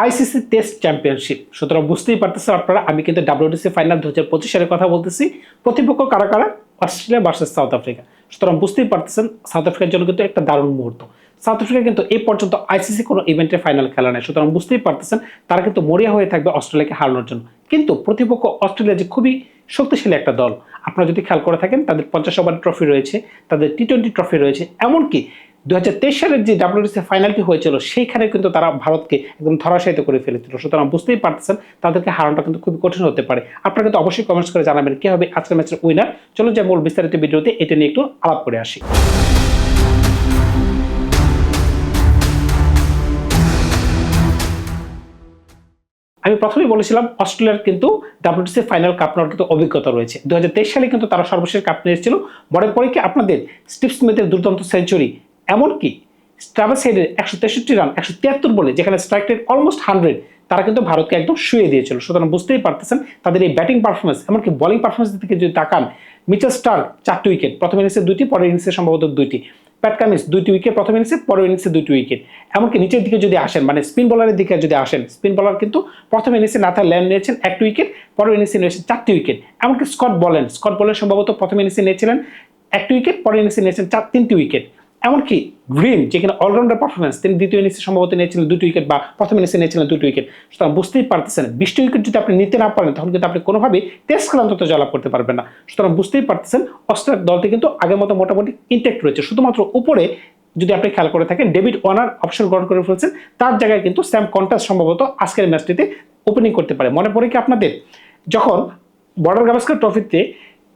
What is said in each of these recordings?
ICC test championship. সুতরাং বুঝতেই পারতেছেন আপনারা, আমি কিন্তু ডাব্লিউটিসি ফাইনাল দু হাজার পঁচিশ সালের কথা বলতেছি। প্রতিপক্ষ কারা কারা? Australia versus South Africa. সুতরাং বুঝতেই পারতেছেন, সাউথ আফ্রিকার জন্য কিন্তু একটা দারুণ মুহূর্ত। সাউথ আফ্রিকা কিন্তু এই পর্যন্ত আইসিসি কোনো ইভেন্টের ফাইনাল খেলা নেয় সুতরাং বুঝতেই পারতেছেন, তারা কিন্তু মরিয়া হয়ে থাকবে অস্ট্রেলিয়াকে হারানোর জন্য। কিন্তু প্রতিপক্ষ অস্ট্রেলিয়া যে খুবই শক্তিশালী একটা দল, আপনারা যদি খেয়াল করে থাকেন, তাদের পঞ্চাশ ওভার ট্রফি রয়েছে, তাদের টি টোয়েন্টি ট্রফি রয়েছে। এমনকি দু হাজার তেইশ সালের যে ডাব্লিউডিসি ফাইনালটি হয়েছিল, সেইখানে কিন্তু তারা ভারতকে একদম ধরাশায়িত করে ফেলেছিল। সুতরাং বুঝতেই পারতেছেন, তাদেরকে হারানোটা কিন্তু খুবই কঠিন হতে পারে। আপনারা কিন্তু অবশ্যই কমেন্টস করে জানাবেন কি হবে আজকের ম্যাচের উইনার চলো যে মূল বিস্তারিত ভিডিওতে, এটা নিয়ে একটু আলাপ করে আসি। আমি প্রথমেই বলেছিলাম, অস্ট্রেলিয়ার কিন্তু ডাব্লিউটিসি ফাইনাল কাপ নেওয়ার কিন্তু অভিজ্ঞতা রয়েছে। দু হাজার তেইশ সালে কিন্তু তারা সর্বশেষ কাপ নিয়েছিল বড় পরে কি আপনাদের স্টিভ স্মিথের দুর্দান্ত সেঞ্চুরি এমনকি ট্রাভেল সাইডের একশো তেষট্টি রান একশো তিয়াত্তর বলে, যেখানে স্ট্রাইক রেট অলমোস্ট হান্ড্রেড তারা কিন্তু ভারতকে একদম শুয়ে দিয়েছিল। সুতরাং বুঝতেই পারতেছেন, তাদের এই ব্যাটিং পারফরমেন্স এমনকি বোলিং পারফরমেন্স থেকে যদি তাকান মিচেল স্টার চারটি উইকেট প্রথম ইনিংসে দুইটি, পরের ইনিংসে সম্ভবত দুইটি। প্যাট কামিন্স দুইটি উইকেট প্রথম ইনিংসে পরের ইনিংসে দুইটি উইকেট এমনকি নিচের দিকে যদি আসেন মানে স্পিন বলারের দিকে যদি আসেন স্পিন বলার কিন্তু প্রথম ইনিংসে নাথা ল্যান্ড নিয়েছেন একটি উইকেট পরের ইনিংসে নিয়েছেন চারটি উইকেট এমনকি স্কট বলেন স্কট বলেন সম্ভবত প্রথম ইনিংসে নিয়েছিলেন একটি উইকেট পরের ইনিংসে নিয়েছেন চার, তিনটি উইকেট এমনকি গ্রিন, যেখানে অলরাউন্ডার পারফরমেন্স তিনি দ্বিতীয় ইনিংসে সম্ভবত নিয়েছিলেন দুটি উইকেট বা প্রথম ইনিংসে নিয়েছিলেন দুটি উইকেট সুতরাং বুঝতেই পারতেছেন, বিশটি উইকেট যদি আপনি নিতে না পারেন, তখন কিন্তু আপনি কোনোভাবেই টেস্ট খেলা অন্তত জয়লাভ করতে পারবেন না। সুতরাং বুঝতেই পারতেছেন, অস্ট্রেলিয়ার দলটি কিন্তু আগের মতো মোটামুটি ইনটেক্ট রয়েছে। শুধুমাত্র উপরে যদি আপনি খেয়াল করে থাকেন, ডেভিড ওয়ানার অপশন গ্রহণ করে ফেলছেন, তার জায়গায় কিন্তু স্যাম কন্টাস সম্ভবত আজকের ম্যাচটিতে ওপেনিং করতে পারে। মনে পড়ে কি আপনাদের? যখন বর্ডার গাভাস্কার ট্রফিতে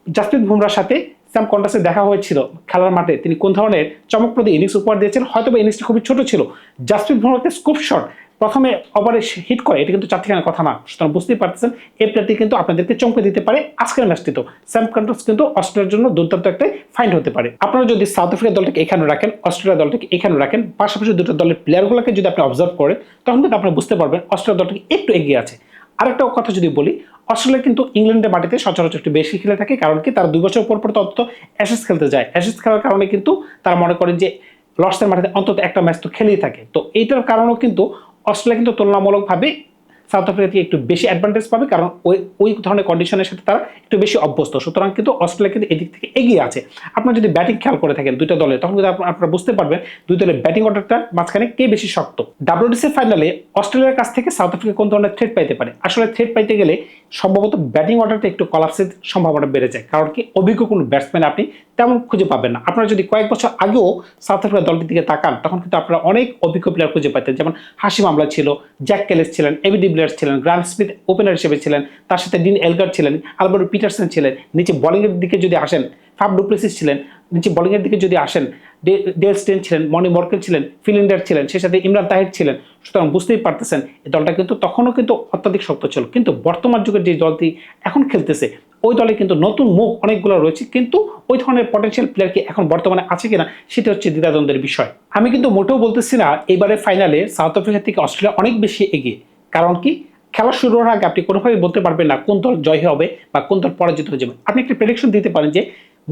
জাসপ্রীত বুমরার সাথে স্যাম কন্টাসে দেখা হয়েছিল খেলার মাঠে, তিনি কোন ধরনের চমকপ্রদ ইনিংস উপহার দিয়েছেন? হয়তো বা ইনিংসটা খুবই ছোট ছিল। জাসপ্রীত বুমরাকে স্কুপ শট প্রথমে ওভারে হিট করে, এটা কিন্তু চারটিখানের কথা না। সুতরাং বুঝতেই পারতেছেন এই প্লেয়ারটি কিন্তু আপনাদেরকে চমকে দিতে পারে আজকের ম্যাচটিতেও স্যাম কন্টাস কিন্তু অস্ট্রেলিয়ার জন্য দুর্দান্ত একটা ফাইন্ড হতে পারে। আপনারা যদি সাউথ আফ্রিকা দলটাকে এখানে রাখেন অস্ট্রেলিয়া দলটাকে এখানে রাখেন, পাশাপাশি দুটো দলের প্লেয়ারগুলোকে যদি আপনি অবজার্ভ করেন, তখন কিন্তু আপনারা বুঝতে পারবেন অস্ট্রেলিয়া দলটাকে একটু এগিয়ে আছে। আরেকটা কথা যদি বলি, অস্ট্রেলিয়া কিন্তু ইংল্যান্ডের মাটিতে সচরাচর একটু বেশি খেলে থাকে, কারণ কি তারা দুই বছর পর পর অন্তত অ্যাশেস খেলতে যায়। অ্যাশেস খেলার কারণে কিন্তু তারা মনে করেন যে লর্ডসের মাটিতে অন্তত একটা ম্যাচ তো খেলেই থাকে। তো এইটার কারণেও কিন্তু অস্ট্রেলিয়া কিন্তু তুলনামূলকভাবে সাউথ আফ্রিকা একটু বেশি অ্যাডভান্টেজ পাবে কারণ ওই ওই ধরনের কন্ডিশনের সাথে তারা একটু বেশি অভ্যস্ত। সুতরাং কিন্তু অস্ট্রেলিয়া কিন্তু এদিক থেকে এগিয়ে আছে। আপনার যদি ব্যাটিং খেয়াল করে থাকেন দুইটা দলে, তখন কিন্তু আপনারা বুঝতে পারবেন দুই দলের ব্যাটিং অর্ডারটা মাঝখানে কে বেশি শক্ত। ডাব্লিউডিসি ফাইনালে অস্ট্রেলিয়ার কাছ থেকে সাউথ আফ্রিকা কোন ধরনের থ্রেট পাইতে পারে? আসলে থ্রেট পাইতে গেলে সম্ভবত ব্যাটিং অর্ডারটা একটু কলাপসের সম্ভাবনা বেড়ে যায়। কারণ কি? অভিজ্ঞ কোনো ব্যাটসম্যান আপনি তেমন খুঁজে পাবেন না। আপনারা যদি কয়েক বছর আগেও সাউথ আফ্রিকা দলটির দিকে তাকান, তখন কিন্তু আপনারা অনেক অভিজ্ঞ প্লেয়ার খুঁজে পাইতেন। যেমন হাসি মামলা ছিল জ্যাক কেলেস ছিলেন এবি ডিব্লিয়ার্স ছিলেন গ্রান্ড স্মিথ ওপেনার হিসেবে ছিলেন, তার সাথে ডিন এলগার ছিলেন আলবার্টো পিটারসন ছিলেন, নিচে বোলিংয়ের দিকে যদি আসেন ফাফ ডুপ্লেসিস ছিলেন নিচে বোলিংয়ের দিকে যদি আসেন ডেল স্টেন ছিলেন, মনি মর্কেল ছিলেন ফিলিন্ডার ছিলেন, সেই সাথে ইমরান তাহির ছিলেন, সুতরাং বুঝতেই পারতেছেন এই দলটা কিন্তু তখনও কিন্তু অত্যাধিক শক্ত ছিল কিন্তু বর্তমান যুগের যে দলটি এখন খেলতেছে, ওই দলে কিন্তু নতুন মুখ অনেকগুলো রয়েছে, কিন্তু ওই ধরনের পটেনশিয়াল প্লেয়ার কি এখন বর্তমানে আছে কিনা, সেটা হচ্ছে দ্বিধাদ্বন্দ্বের বিষয়। আমি কিন্তু মোটেও বলতেছি না, এবারে ফাইনালে সাউথ আফ্রিকা থেকে অস্ট্রেলিয়া অনেক বেশি এগিয়ে। কারণ কি? খেলা শুরু হওয়ার আগে আপনি কোনোভাবেই বলতে পারবেন না কোন দল জয় হবে বা কোন দল পরাজিত হয়ে যাবে। আপনি একটা প্রেডিকশন দিতে পারেন যে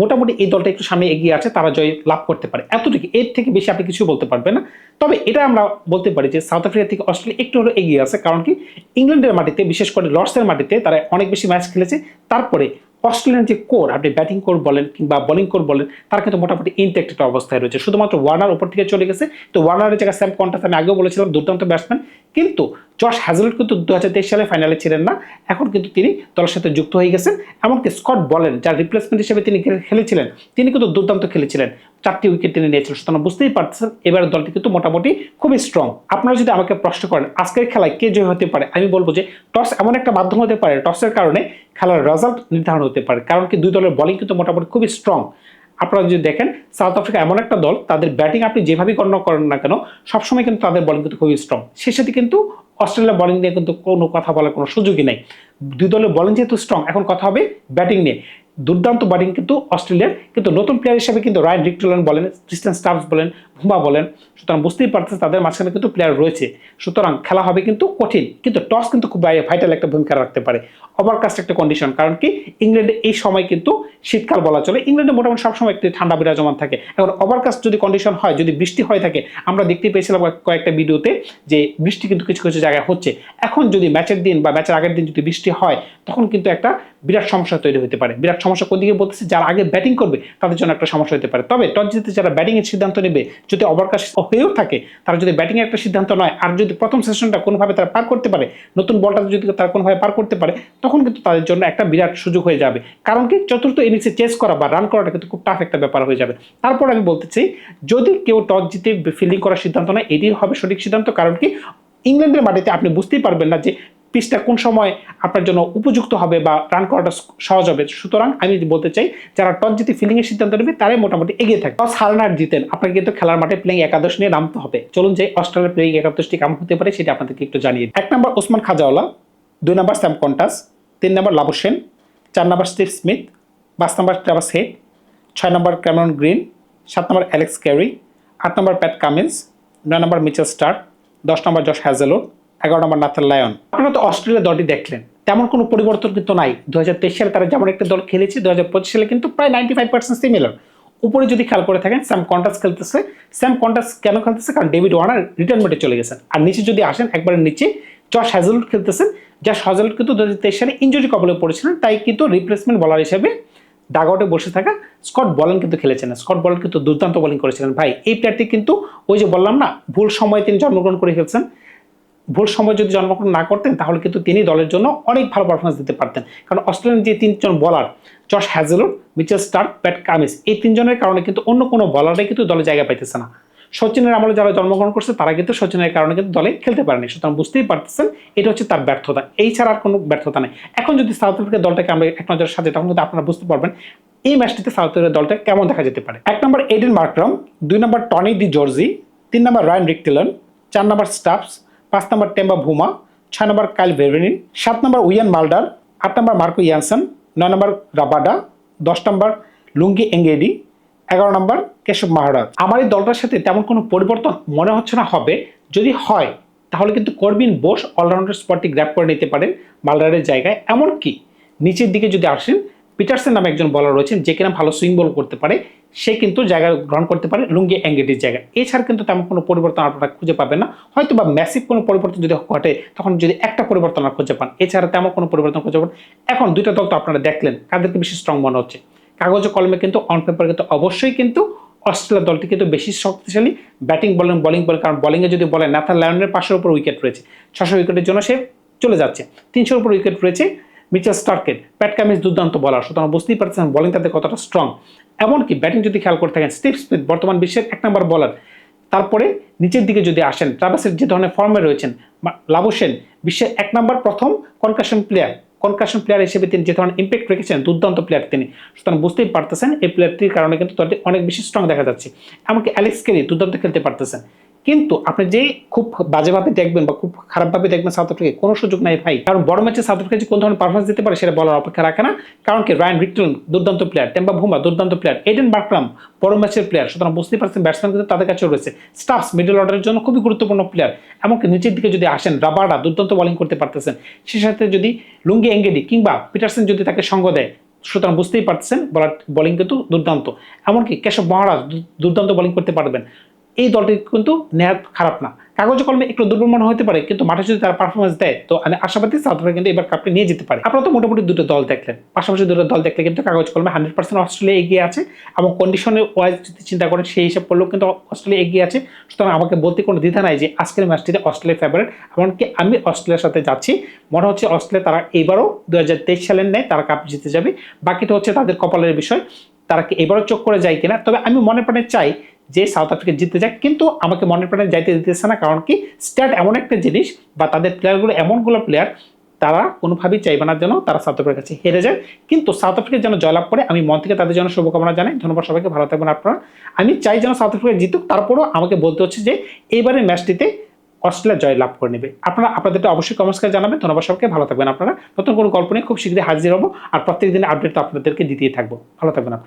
মোটামুটি এই দলটা একটু সামনে এগিয়ে আছে, তারা জয় লাভ করতে পারে। এতটুকু, এর থেকে বেশি আপনি কিছু বলতে পারবেন না। তবে এটা আমরা বলতে পারি যে সাউথ আফ্রিকা থেকে অস্ট্রেলিয়া একটু হলেও এগিয়ে আছে, কারণ কি ইংল্যান্ডের মাটিতে, বিশেষ করে লর্ডসের মাটিতে তারা অনেক বেশি ম্যাচ খেলেছে। তারপরে অস্ট্রেলিয়ান যে কোর আপনি ব্যাটিং কোর বলেন কিংবা বোলিং কোর বলেন, তার কিন্তু মোটামুটি ইনটেক্ট অবস্থায় রয়েছে। শুধুমাত্র ওয়ার্নার উপর থেকে চলে গেছে। তো ওয়ার্নারের জায়গায় স্যাম কন্টাস আমি আগেও বলেছিলাম, দুর্দান্ত ব্যাটসম্যান কিন্তু জশ হ্যাজেলট কিন্তু দু হাজার তেইশ সালে ফাইনালে ছিলেন না, এখন কিন্তু তিনি দলের সাথে যুক্ত হয়ে গেছেন, এমনকি স্কট বলেন, যার রিপ্লেসমেন্ট হিসেবে তিনি খেলেছিলেন, তিনি কিন্তু দুর্দান্ত খেলেছিলেন। চারটি উইকেট তিনি নিয়েছিলেন, সুতরাং বুঝতেই পারছেন এবার দলটি কিন্তু মোটামুটি খুবই স্ট্রং আপনারা যদি আমাকে প্রশ্ন করেন, আজকের খেলায় কে জয় হতে পারে, আমি বলব যে টস এমন একটা মাধ্যম হতে পারে, টসের কারণে খেলার রেজাল্ট নির্ধারণ হতে পারে, কারণ কি দুই দলের বলিং কিন্তু মোটামুটি খুবই স্ট্রং আপনারা যদি দেখেন সাউথ আফ্রিকা এমন একটা দল, তাদের ব্যাটিং আপনি যেভাবে গণনা করেন না কেন, সবসময় কিন্তু তাদের বলিং কিন্তু খুবই স্ট্রং সাথে কিন্তু অস্ট্রেলিয়া বলিং নিয়ে কিন্তু কোনো কথা বলার কোনো সুযোগই নেই। দুই দলের বলিং যেহেতু স্ট্রং এখন কথা হবে ব্যাটিং নিয়ে। দুর্দান্ত ব্যাটিং কিন্তু অস্ট্রেলিয়ার, কিন্তু নতুন প্লেয়ার হিসেবে কিন্তু রায়ন রিকটুলেন বলেন ক্রিস্টান স্টাফস বলেন ভুমা বলেন, সুতরাং বুঝতেই পারতেছে তাদের মাঝখানে কিন্তু প্লেয়ার রয়েছে। সুতরাং খেলা হবে কিন্তু কঠিন, কিন্তু টস কিন্তু খুব ভাইটাল একটা ভূমিকা রাখতে পারে। ওভারকাস্ট একটা কন্ডিশন কারণ কি? ইংল্যান্ডে এই সময় কিন্তু শীতকাল বলা চলে। ইংল্যান্ডে মোটামুটি সবসময় একটি ঠান্ডা বিরাজমান থাকে। এখন ওভারকাস্ট যদি কন্ডিশন হয়, যদি বৃষ্টি হয়ে থাকে, আমরা দেখতে পেয়েছিলাম কয়েকটা ভিডিওতে যে বৃষ্টি কিন্তু কিছু কিছু জায়গায় হচ্ছে। এখন যদি ম্যাচের দিন বা ম্যাচের আগের দিন যদি বৃষ্টি হয়, তখন কিন্তু একটা বিরাট সমস্যা তৈরি হতে পারে। বিরাট সমস্যা কোন দিকে বলতেছে, যারা আগে ব্যাটিং করবে, তাদের জন্য একটা সমস্যা হতে পারে। তবে টস জিতে যারা ব্যাটিং এর সিদ্ধান্ত নেবে, যদি অবকাশ হয়েও থাকে, তারা যদি ব্যাটিং এর একটা সিদ্ধান্ত নয়, আর যদি প্রথম সেশনটা কোনোভাবে তারা পার করতে পারে, নতুন বলটা যদি তারা কোনোভাবে পার করতে পারে, তখন কিন্তু তাদের জন্য একটা বিরাট সুযোগ হয়ে যাবে। কারণ কি? চতুর্থ ইনিংসে চেস করা বা রান করাটা কিন্তু খুব টাফ একটা ব্যাপার হয়ে যাবে। তারপর আমি বলতে চাই যদি কেউ টস জিতে ফিল্ডিং করার সিদ্ধান্ত নেয় এটি হবে সঠিক সিদ্ধান্ত। কারণ কি? ইংল্যান্ডের মাটিতে আপনি বুঝতেই পারবেন না যে পিচটা কোন সময় আপনার জন্য উপযুক্ত হবে বা রান করাটা সহজ হবে? সুতরাং আমি বলতে চাই, যারা টস জিতে ফিল্ডিং এর সিদ্ধান্ত নেবে, তারাই মোটামুটি এগিয়ে থাকে টস হারান আর জিতেন, আপনাকে কিন্তু খেলার মাঠে প্লেইং একাদশ নিয়ে নামতে হবে। চলুন যে অস্ট্রেলিয়ার প্লেইং একাদশটি কেমন হতে পারে, সেটা আপনাদেরকে একটু জানিয়ে এক নম্বর ওসমান খাজাওয়ালা, দুই নম্বর স্যাম কন্টাস, তিন নম্বর লাবুসেন চার নম্বর স্টিভ স্মিথ, পাঁচ নম্বর ট্রাভাস হেড, ছয় নম্বর ক্যামেরন গ্রিন, সাত নম্বর অ্যালেক্স ক্যারি, আট নম্বর প্যাট কামিন্স, নয় নম্বর মিচেল স্টার দশ নম্বর জশ হ্যাজেলুড এগারো নম্বর নাথাল লায়ন। আপনারা তো অস্ট্রেলিয়া দলটি দেখলেন। তেমন কোনো পরিবর্তন কিন্তু নাই। দু হাজার তেইশ সালে তারা যেমন একটা দল খেলেছে দু হাজার পঁচিশ সালে কিন্তু প্রায় নাইনটি ফাইভ পার্সেন্ট সিমিলার উপরে যদি খেয়াল করে থাকেন, স্যাম কন্টাস খেলতেছে। স্যাম কন্টাস কেন খেলতেছে? কারণ ডেভিড ওয়ার্নার রিটায়ারমেন্টে চলে গেছেন। আর নিচে যদি আসেন, একবারে নিচে জশ হ্যাজেলুড খেলতেছেন। জশ হ্যাজেলুড কিন্তু দু হাজার তেইশ সালে ইঞ্জুরি কবলে পড়েছিলেন, তাই কিন্তু রিপ্লেসমেন্ট বলার হিসেবে ডাগ আউটে বসে থাকা স্কট বলেন কিন্তু খেলেছেন স্কট বলেন কিন্তু দুর্দান্ত বোলিং করেছিলেন। ভাই, এই প্লেয়ারটি কিন্তু ওই যে বললাম না, ভুল সময়ে তিনি জন্মগ্রহণ করে ফেলছেন। ভুল সময় যদি জন্মগ্রহণ না করতেন, তাহলে কিন্তু তিনি দলের জন্য অনেক ভালো পারফরমেন্স দিতে পারতেন। কারণ অস্ট্রেলিয়ান যে তিনজন bowler Josh Hazlewood Mitchell Starc, Pat Cummins এই তিনজনের কারণে কিন্তু অন্য কোনো বলারে কিন্তু দলে জায়গা পাইতেছে না। সচিনের আমলে যারা জন্মগ্রহণ করছে, তারা কিন্তু সচিনের কারণে কিন্তু দলে খেলতে পারেনি। সুতরাং বুঝতেই পারতেছেন, এটা হচ্ছে তার ব্যর্থতা। এই ছাড়া আর কোনো ব্যর্থতা নেই। এখন যদি সাউথ আফ্রিকার দলটাকে আমরা এক নজর সাজে তখন কিন্তু আপনারা বুঝতে পারবেন, এই ম্যাচটিতে সাউথ আফ্রিকার দলটা কেমন দেখা যেতে পারে। এক নম্বর এডেন মার্ক্রাম, দুই নম্বর টনি দি জর্জি তিন নম্বর রায়ন রিকটিলন, চার নম্বর স্টাফস পাঁচ নম্বর টেম্বা ভুমা, ছয় নম্বর কাইল ভেভেনিন সাত নম্বর উইয়ান মালডার আট নম্বর মার্কো ইয়ানসন, নয় নম্বর রাবাডা, দশ নম্বর লুঙ্গি এঙ্গেডি, এগারো নম্বর কেশব মাহারাজ। আমার এই দলটার সাথে তেমন কোনো পরিবর্তন মনে হচ্ছে না, হবে যদি হয়, তাহলে কিন্তু করবিন বোস অলরাউন্ডার স্পটটি গ্র্যাপ করে নিতে পারেন মালডারের জায়গায়। এমনকি নিচের দিকে যদি আসেন, পিটারসেন নামে একজন বলার রয়েছেন, যে কিনা ভালো সুইং বল করতে পারে সে কিন্তু জায়গা গ্রহণ করতে পারে লুঙ্গি অ্যাঙ্গেটির জায়গা। এছাড়া কিন্তু তেমন কোনো পরিবর্তন আপনারা খুঁজে পাবেন না। হয়তো বা ম্যাসিভ কোনো পরিবর্তন যদি ঘটে, তখন যদি একটা পরিবর্তন আর খুঁজে পান। এছাড়া তেমন কোনো পরিবর্তন খুঁজে পান এখন দুইটা দল তো আপনারা দেখলেন, কাদেরকে বেশি স্ট্রং মনে হচ্ছে? কাগজে কলমে কিন্তু অন পেপার কিন্তু, অবশ্যই কিন্তু অস্ট্রেলিয়া দলটি কিন্তু বেশি শক্তিশালী। ব্যাটিং বলেন বোলিং বলেন কারণ বোলিংয়ে যদি বলেন ন্যাথান লায়নের পাশের উপর উইকেট রয়েছে। ছশো উইকেটের জন্য সে চলে যাচ্ছে। তিনশোর উপর উইকেট রয়েছে। মিচেল স্টার্কের প্যাট কামিজ দুর্দান্ত বলার সুতরাং বুঝতেই পারছেন বলিং তাদের কতটা স্ট্রং এমনকি ব্যাটিং যদি খেয়াল করে থাকেন, স্টিভ স্মিথ বর্তমান বিশ্বের এক নম্বর বলার তারপরে নিচের দিকে যদি আসেন, ট্রাভাসের যে ধরনের ফর্মে রয়েছেন লাবুসেন বিশ্বের এক নম্বর প্রথম কনকাশন প্লেয়ার কনকাশন প্লেয়ার হিসেবে তিনি যে ধরনের ইম্প্যাক্ট রেখেছেন দুর্দান্ত প্লেয়ার তিনি। সুতরাং বুঝতেই পারতেছেন এই প্লেয়ারটির কারণে কিন্তু দলটি অনেক বেশি স্ট্রং দেখা যাচ্ছে। এমনকি অ্যালেক্স কেরি দুর্দান্ত খেলতে পারতেছেন। কিন্তু আপনি যে খুব বাজেভাবে দেখবেন বা খুব খারাপভাবে দেখবেন সাউথ আফ্রিকায় কোনো সুযোগ নাই ভাই। কারণ বড় ম্যাচে সাউথ আফ্রিকা যে কোন ধরনের পারফরমেন্স দিতে পারে সেটা বলার অপেক্ষা রাখে না। কারণ কি রায়ন রিকটন দুর্দান্ত প্লেয়ার টেম্বা ভুমা দুর্দান্ত প্লেয়ার এডেন বার্করাম বড় ম্যাচের প্লেয়ার সুতরাং বুঝতেই পারছেন ব্যাটসম্যান কিন্তু তাদের কাছেও রয়েছে। স্টাফস মিডল অর্ডারের জন্য খুবই গুরুত্বপূর্ণ প্লেয়ার এমনকি নিচের দিকে যদি আসেন রাবাডা দুর্দান্ত বোলিং করতে পারতেছেন। সে সাথে যদি লুঙ্গি এঙ্গেডি কিংবা পিটারসেন যদি তাকে সঙ্গ দেয়, সুতরাং বুঝতেই পারতেছেন বলার বোলিং কিন্তু দুর্দান্ত। এমনকি কেশব মহারাজ দুর্দান্ত বোলিং করতে পারবেন। এই দলটি কিন্তু নেহাত খারাপ না। কাগজ কলমে একটু দুর্বল মনে হতে পারে, কিন্তু মাঠে যদি তারা পারফরমেন্স দেয়, তো আমি আশাবাদী সাউথ আফ্রিকা কিন্তু এবার কাপটি নিয়ে যেতে পারে। আপনারা তো মোটামুটি দুটো দল দেখলেন। পাশাপাশি দুটো দল দেখলে কিন্তু কাগজ কলমে হান্ড্রেড পার্সেন্ট অস্ট্রেলিয়া এগিয়ে আছে এবং কন্ডিশনের ওয়াইজ যদি চিন্তা করেন, সেই হিসাব করলেও কিন্তু অস্ট্রেলিয়া এগিয়ে আছে। সুতরাং আমাকে বলতে কোনো দ্বিধা নাই যে আজকের ম্যাচটিতে অস্ট্রেলিয়া ফেভারিট এমনকি আমি অস্ট্রেলিয়ার সাথে যাচ্ছি। মনে হচ্ছে অস্ট্রেলিয়া তারা এবারও দু হাজার তেইশ সালের নেয় তারা কাপ জিতে যাবে। বাকিটা হচ্ছে তাদের কপালের বিষয়। তারা কি এবারও চোখ করে যায় কিনা? তবে আমি মনে প্রাণে চাই যে সাউথ আফ্রিকা জিততে যাক, কিন্তু আমাকে মনে প্রাণে যাইতে দিতেছে না, কারণ কি স্ট্যাট এমন একটা জিনিস বা তাদের প্লেয়ারগুলো এমনগুলো প্লেয়ার তারা কোনোভাবেই চাইবে না যেন তারা সাউথ আফ্রিকার কাছে হেরে যায়। কিন্তু সাউথ আফ্রিকা যেন জয়লাভ করে, আমি মন থেকে তাদের জন্য শুভকামনা জানাই। ধন্যবাদ সবাইকে, ভালো থাকবেন আপনারা। আমি চাই যেন সাউথ আফ্রিকা জিতুক, তারপরও আমাকে বলতে হচ্ছে যে এইবারের ম্যাচটিতে অস্ট্রেলিয়া জয় লাভ করে নেবে। আপনারা আপনাদেরটা অবশ্যই কমেন্টস করে জানাবেন। ধন্যবাদ সবকে ভালো থাকবেন আপনারা। নতুন কোনো গল্প নিয়ে খুব শীঘ্রই হাজির হব, আর প্রত্যেক দিনের আপডেট তো আপনাদেরকে দিতেই থাকব। ভালো থাকবেন আপনারা।